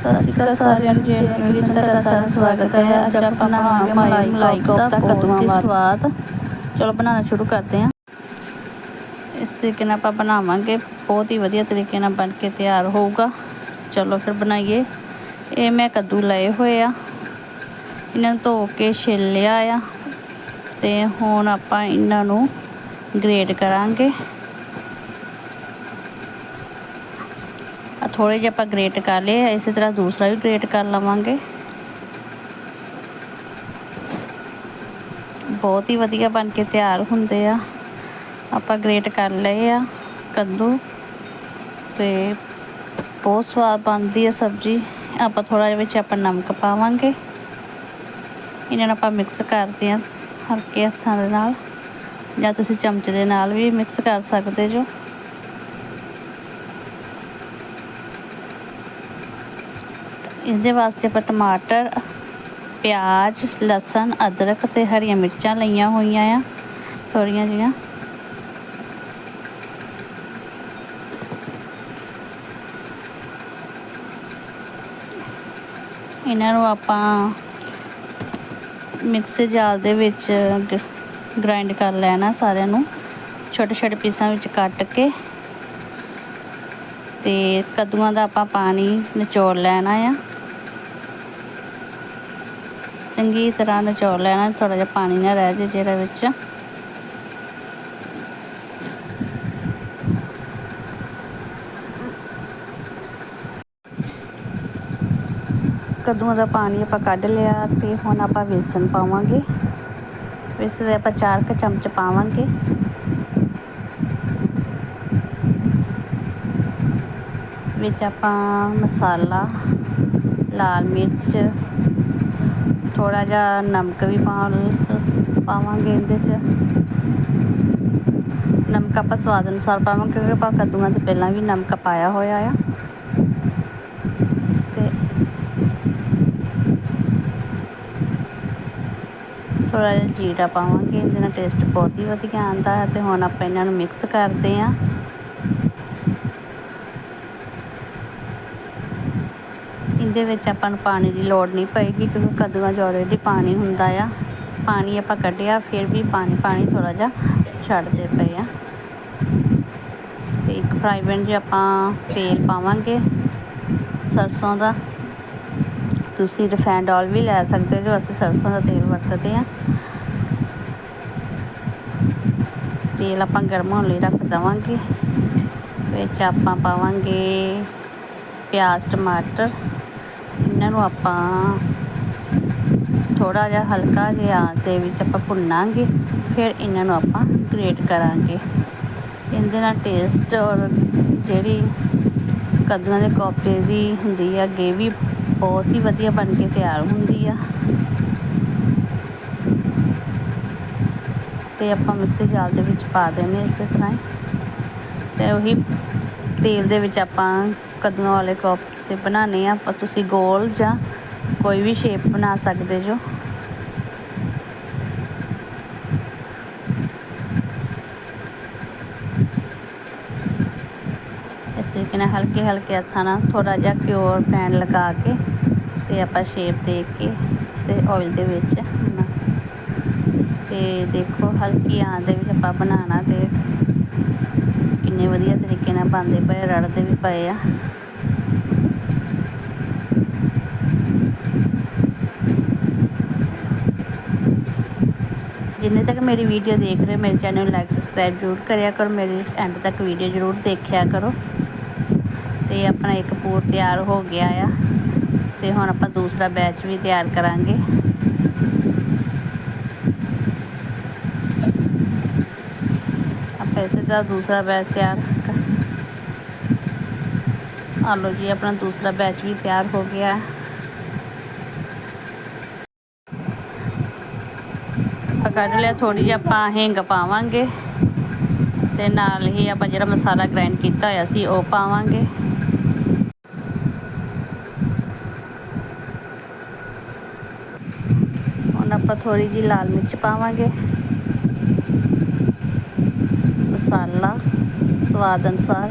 ਸਤਿ ਸ਼੍ਰੀ ਅਕਾਲ ਸਾਰਿਆਂ ਨੂੰ ਜੀ ਮੇਰੇ ਸਾਰਿਆਂ ਦਾ ਸਵਾਗਤ ਹੈ। ਅੱਜ ਆਪਾਂ ਬਣਾਵਾਂਗੇ ਮਲਾਈ ਮਲਾਈ ਕੋਫਤਾ ਕਦੂਆਂ ਦੀ ਸਵਾਦ। ਚਲੋ ਬਣਾਉਣਾ ਸ਼ੁਰੂ ਕਰਦੇ ਹਾਂ। ਇਸ ਤਰੀਕੇ ਨਾਲ ਆਪਾਂ ਬਣਾਵਾਂਗੇ। ਬਹੁਤ ਹੀ ਵਧੀਆ ਤਰੀਕੇ ਨਾਲ ਬਣ ਕੇ ਤਿਆਰ ਹੋਊਗਾ। ਚਲੋ ਫਿਰ ਬਣਾਈਏ। ਇਹ ਮੈਂ ਕੱਦੂ ਲਏ ਹੋਏ ਆ। ਇਹਨਾਂ ਨੂੰ ਧੋ ਕੇ ਛਿੱਲ ਲਿਆ ਆ। ਤੇ ਹੁਣ ਆਪਾਂ ਇਹਨਾਂ ਨੂੰ ਗ੍ਰੇਟ ਕਰਾਂਗੇ। ਥੋੜੇ ਜਿਹਾ ਆਪਾਂ ਗ੍ਰੇਟ ਕਰ ਲਏ ਇਸੇ ਤਰ੍ਹਾਂ ਦੂਸਰਾ ਵੀ ਗ੍ਰੇਟ ਕਰ ਲਵਾਂਗੇ। ਬਹੁਤ ਹੀ ਵਧੀਆ ਬਣ ਕੇ ਤਿਆਰ ਹੁੰਦੇ ਆ। ਆਪਾਂ ਗ੍ਰੇਟ ਕਰ ਲਏ ਆ ਕੱਦੂ ਤੇ ਬਹੁਤ ਸਵਾਦ ਬਣਦੀ ਆ ਸਬਜ਼ੀ। ਆਪਾਂ ਥੋੜਾ ਜਿਹਾ ਵਿੱਚ ਆਪਾਂ ਨਮਕ ਪਾਵਾਂਗੇ। ਇਹਨਾਂ ਨੂੰ ਆਪਾਂ ਮਿਕਸ ਕਰਦੇ ਹਾਂ ਹਲਕੇ ਹੱਥਾਂ ਦੇ ਨਾਲ ਜਾਂ ਤੁਸੀਂ ਚਮਚ ਦੇ ਨਾਲ ਵੀ ਮਿਕਸ ਕਰ ਸਕਦੇ ਜੋ। ਇਹਦੇ ਵਾਸਤੇ ਆਪਾਂ ਟਮਾਟਰ, ਪਿਆਜ਼, ਲਸਣ, ਅਦਰਕ ਤੇ ਹਰੀਆਂ ਮਿਰਚਾਂ ਲਈਆਂ ਹੋਈਆਂ ਆ ਥੋੜੀਆਂ ਜੀਆਂ ਇਹਨਾਂ ਨੂੰ ਆਪਾਂ ਮਿਕਸ ਜਾਰ ਦੇ ਵਿੱਚ ਗ੍ਰਾਈਂਡ ਕਰ ਲੈਣਾ ਸਾਰਿਆਂ ਨੂੰ। ਛੋਟੇ ਛੋਟੇ ਪੀਸਾਂ ਵਿੱਚ ਕੱਟ ਕੇ ਤੇ ਕੱਦੂਆਂ ਦਾ ਆਪਾਂ ਪਾਣੀ ਨਿਚੋੜ ਲੈਣਾ ਆ। ਚੰਗੀ ਤਰ੍ਹਾਂ ਨਿਚੋੜ ਲੈਣਾ ਥੋੜਾ ਜਿਹਾ ਪਾਣੀ ਨਾ ਰਹਿ ਜੇ ਜਿਹੜਾ ਵਿੱਚ। ਕੱਦੂਆਂ ਦਾ ਪਾਣੀ ਆਪਾਂ ਕੱਢ ਲਿਆ ਤੇ ਹੁਣ ਆਪਾਂ ਵੇਸਣ ਪਾਵਾਂਗੇ। ਵੇਸਣ ਦੇ ਆਪਾਂ 4 ਕ ਚਮਚ ਪਾਵਾਂਗੇ। ਵਿੱਚ ਆਪਾਂ ਮਸਾਲਾ, ਲਾਲ ਮਿਰਚ ਥੋੜ੍ਹਾ ਜਿਹਾ ਨਮਕ ਵੀ ਪਾ ਪਾਵਾਂਗੇ ਇਹਦੇ 'ਚ। ਨਮਕ ਆਪਾਂ ਸਵਾਦ ਅਨੁਸਾਰ ਪਾਵਾਂਗੇ, ਕਿਉਂਕਿ ਆਪਾਂ ਕੱਦੂਆਂ 'ਚ ਪਹਿਲਾਂ ਵੀ ਨਮਕ ਪਾਇਆ ਹੋਇਆ ਆ। ਤੇ ਥੋੜ੍ਹਾ ਜਿਹਾ ਜੀਰਾ ਪਾਵਾਂਗੇ, ਇਹਦੇ ਨਾਲ ਟੇਸਟ ਬਹੁਤ ਹੀ ਵਧੀਆ ਆਉਂਦਾ ਹੈ। ਤੇ ਹੁਣ ਆਪਾਂ ਇਹਨਾਂ ਨੂੰ ਮਿਕਸ ਕਰਦੇ ਹਾਂ। ਇਹਦੇ ਵਿੱਚ ਆਪਾਂ ਨੂੰ ਪਾਣੀ ਦੀ ਲੋੜ ਨਹੀਂ ਪਏਗੀ ਕਿਉਂਕਿ ਕੱਦੂਆਂ 'ਚ ਆਲਰੇਡੀ ਪਾਣੀ ਹੁੰਦਾ ਆ। ਪਾਣੀ ਆਪਾਂ ਕੱਢਿਆ, ਫਿਰ ਵੀ ਪਾਣੀ ਪਾਣੀ ਥੋੜਾ ਜਿਹਾ ਛੱਡਦੇ ਪਏ ਆ। ਤੇ ਇੱਕ ਫਰਾਈ ਪੈਨ 'ਚ ਆਪਾਂ ਤੇਲ ਪਾਵਾਂਗੇ ਸਰਸੋਂ ਦਾ। ਤੁਸੀਂ ਰਿਫਾਈਂਡ ਆਇਲ ਵੀ ਲੈ ਸਕਦੇ ਜੋ ਅਸੀਂ ਸਰਸੋਂ ਦਾ ਤੇਲ ਵਰਤਦੇ ਆ। ਤੇਲ ਆਪਾਂ ਗਰਮ ਹੋਣ ਲਈ ਰੱਖ ਦਵਾਂਗੇ। ਵਿੱਚ ਆਪਾਂ ਪਾਵਾਂਗੇ ਪਿਆਜ਼, ਟਮਾਟਰ। ਇਹਨਾਂ ਨੂੰ ਆਪਾਂ ਥੋੜਾ ਜਿਹਾ ਹਲਕਾ ਜਿਹਾ ਦੇ ਵਿੱਚ ਆਪਾਂ ਭੁੰਨਾਂਗੇ, ਫਿਰ ਇਹਨਾਂ ਨੂੰ ਆਪਾਂ ਗ੍ਰੇਟ ਕਰਾਂਗੇ। ਇਹਦੇ ਨਾਲ ਟੇਸਟ ਔਰ ਜਿਹੜੀ ਕੱਦੂਆਂ ਦੇ ਕੋਫਤੇ ਦੀ ਹੁੰਦੀ ਆ ਗੇਵੀ ਬਹੁਤ ਹੀ ਵਧੀਆ ਬਣ ਕੇ ਤਿਆਰ ਹੁੰਦੀ ਆ। ਤੇ ਆਪਾਂ ਮਿਕਸੀ ਜਾਲ ਦੇ ਵਿੱਚ ਪਾ ਦੇਣੇ ਇਸੇ ਤਰ੍ਹਾਂ ਹੀ। ਤੇ ਉਹੀ ਤੇਲ ਦੇ ਵਿੱਚ ਆਪਾਂ ਕੱਦੂਆਂ ਵਾਲੇ ਕੋਫਤੇ ਬਣਾਉਣੇ ਆ। ਆਪਾਂ ਤੁਸੀਂ ਗੋਲ ਜਾਂ ਕੋਈ ਵੀ ਸ਼ੇਪ ਬਣਾ ਸਕਦੇ ਜੋ। ਇਸ ਤਰੀਕੇ ਨਾਲ ਹਲਕੇ ਹਲਕੇ ਹੱਥਾਂ ਨਾਲ ਥੋੜਾ ਜਿਹਾ ਘਿਓ ਪੈਨ ਲਗਾ ਕੇ ਤੇ ਆਪਾਂ ਸ਼ੇਪ ਦੇ ਕੇ ਤੇ ਆਇਲ ਦੇ ਵਿੱਚ ਤੇ ਦੇਖੋ ਹਲਕੀ ਆਂ ਦੇ ਵਿੱਚ ਆਪਾਂ ਬਣਾਉਣਾ ਤੇ ਕਿੰਨੇ ਵਧੀਆ ਤਰੀਕੇ ਨਾਲ ਬਣਦੇ ਪਏ ਰੜਦੇ ਵੀ ਪਏ ਆ। ਜਿੰਨੇ ਤੱਕ ਮੇਰੀ ਵੀਡੀਓ ਦੇਖ ਰਹੇ ਮੇਰੇ ਚੈਨਲ ਨੂੰ ਲਾਈਕ ਸਬਸਕ੍ਰਾਈਬ ਜ਼ਰੂਰ ਕਰਿਆ ਕਰੋ, ਮੇਰੀ ਐਂਡ ਤੱਕ ਵੀਡੀਓ ਜ਼ਰੂਰ ਦੇਖਿਆ ਕਰੋ। ਤੇ ਆਪਣਾ ਇੱਕ ਪੂਰ ਤਿਆਰ ਹੋ ਗਿਆ ਆ। ਤੇ ਹੁਣ ਆਪਾਂ ਦੂਸਰਾ ਬੈਚ ਵੀ ਤਿਆਰ ਕਰਾਂਗੇ। ਆਪਾਂ ਇਸੇ ਤਰ੍ਹਾਂ ਦੂਸਰਾ ਬੈਚ ਤਿਆਰ ਆ ਲਓ ਜੀ, ਆਪਣਾ ਦੂਸਰਾ ਬੈਚ ਵੀ ਤਿਆਰ ਹੋ ਗਿਆ। ਕੱਢ ਲਿਆ ਥੋੜੀ ਜਿਹੀ ਆਪਾਂ ਹਿੰਗ ਪਾਵਾਂਗੇ। ਤੇ ਨਾਲ ਹੀ ਆਪਾਂ ਜਿਹੜਾ ਮਸਾਲਾ ਗ੍ਰਾਈਂਡ ਕੀਤਾ ਹੋਇਆ ਸੀ, ਉਹ ਪਾਵਾਂਗੇ। ਹੁਣ ਆਪਾਂ ਥੋੜੀ ਜਿਹੀ ਲਾਲ ਮਿਰਚ ਪਾਵਾਂਗੇ। ਮਸਾਲਾ ਸਵਾਦ ਅਨੁਸਾਰ।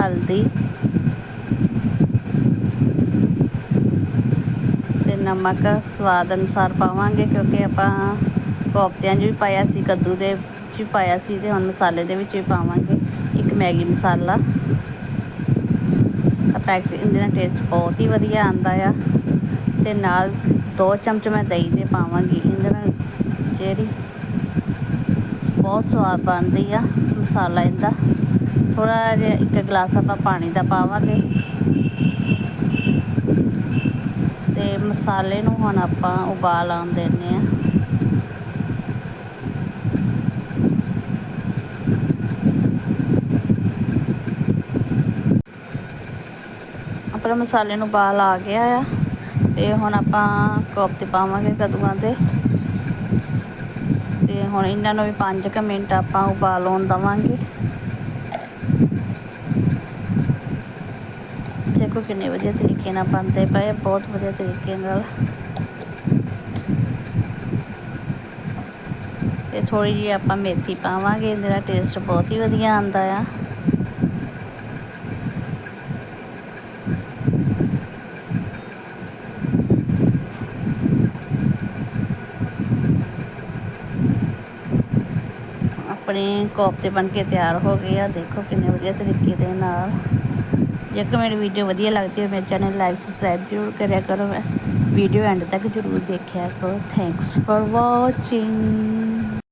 ਹਲਦੀ। ਨਮਕ ਸਵਾਦ ਅਨੁਸਾਰ ਪਾਵਾਂਗੇ ਕਿਉਂਕਿ ਆਪਾਂ ਕੋਫਤਿਆਂ 'ਚ ਵੀ ਪਾਇਆ ਸੀ, ਕੱਦੂ ਦੇ 'ਚ ਵੀ ਪਾਇਆ ਸੀ ਤੇ ਹੁਣ ਮਸਾਲੇ ਦੇ ਵਿੱਚ ਵੀ ਪਾਵਾਂਗੇ ਇੱਕ ਮੈਗੀ ਮਸਾਲਾ। ਪੈਕਟ ਇਹਦੇ ਨਾਲ ਟੇਸਟ ਬਹੁਤ ਹੀ ਵਧੀਆ ਆਉਂਦਾ ਆ ਤੇ ਨਾਲ ਦੋ ਚਮਚ ਮੈਂ ਦਹੀਂ ਦੇ ਪਾਵਾਂਗੀ। ਇਹਦੇ ਨਾਲ ਜਿਹੜੀ ਬਹੁਤ ਸਵਾਦ ਬਣਦੀ ਆ ਮਸਾਲਾ ਇਹਦਾ। ਥੋੜਾ ਜਿਹਾ ਇੱਕ ਗਲਾਸ ਆਪਾਂ ਪਾਣੀ ਦਾ ਪਾਵਾਂਗੇ। ਤੇ ਮਸਾਲੇ ਨੂੰ ਹੁਣ ਆਪਾਂ ਉਬਾਲ ਆਉਣ ਦਿੰਦੇ ਆ ਆਪਣੇ ਮਸਾਲੇ ਨੂੰ ਉਬਾਲ ਆ ਗਿਆ ਆ ਤੇ ਹੁਣ ਆਪਾਂ ਕੋਫਤੇ ਪਾਵਾਂਗੇ ਕਦੂਆਂ ਦੇ। ਤੇ ਹੁਣ ਇਹਨਾਂ ਨੂੰ ਵੀ 5 ਮਿੰਟ ਆਪਾਂ ਉਬਾਲ ਆਉਣ ਦਵਾਂਗੇ। ਦੇਖੋ ਕਿੰਨੇ ਵਧੀਆ ਤਰੀਕੇ ਨਾਲ ਬਣਦੇ ਪਏ ਆ, ਬਹੁਤ ਵਧੀਆ ਤਰੀਕੇ ਨਾਲ। ਤੇ ਥੋੜੀ ਜਿਹੀ ਆਪਾਂ ਮੇਥੀ ਪਾਵਾਂਗੇ ਇਹਦਾ ਟੇਸਟ ਬਹੁਤ ਹੀ ਵਧੀਆ ਆਉਂਦਾ ਆ। ਆਪਣੇ ਕੋਫਤੇ ਬਣ ਕੇ ਤਿਆਰ ਹੋ ਗਏ ਆ ਦੇਖੋ ਕਿੰਨੇ ਵਧੀਆ ਤਰੀਕੇ ਦੇ ਨਾਲ। ਜੇਕਰ ਮੇਰੀ ਵੀਡੀਓ ਵਧੀਆ ਲੱਗਦੀ ਹੈ ਮੇਰੇ ਚੈਨਲ ਲਾਈਕ ਸਬਸਕ੍ਰਾਈਬ ਜ਼ਰੂਰ ਕਰਿਆ ਕਰੋ। ਵੀਡੀਓ ਐਂਡ ਤੱਕ ਜ਼ਰੂਰ ਦੇਖਿਆ ਕਰੋ। Thanks for watching